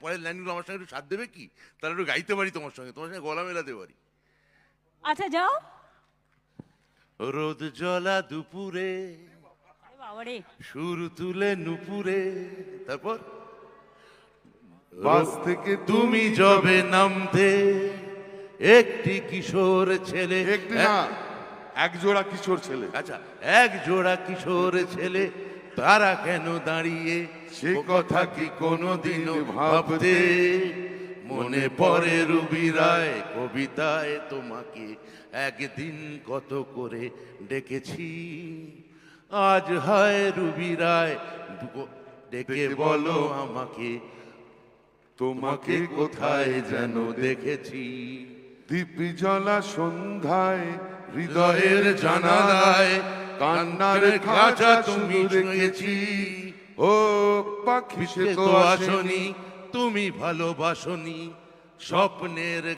পরের লাইনগুলো আমার সঙ্গে একটু সাথ দেবে কি? তাহলে একটু গাইতে পারি তোমার সঙ্গে তোমার সঙ্গে গলা মেলাতে পারি। আচ্ছা যাও। রোদ জলা দুপুরে সুর তুলে নুপুরে তারপর? বাস থেকে তুমি যবে নামতে একটি কিশোর ছেলে। একটি না এক জোড়া কিশোর ছেলে। আচ্ছা এক জোড়া কিশোর ছেলে। তারা কেন দাঁড়িয়ে? সে কথা কি কোনোদিন ভাবতে মনে পড়ে রুবি রায় কবিতায় তোমাকে একদিন কত করে ডেকেছি। আজ হয় রুবি রায় ডেকে বলো আমাকে তোমাকে কোথায় যেন দেখেছি? দীপি জলা সন্ধ্যায় হৃদয়ের জানালায় কান্নার খাঁচা তুমি রেখেছি। ও পাখি সে তো আসনি। তুমি ভালোবাসনি। স্বপ্নের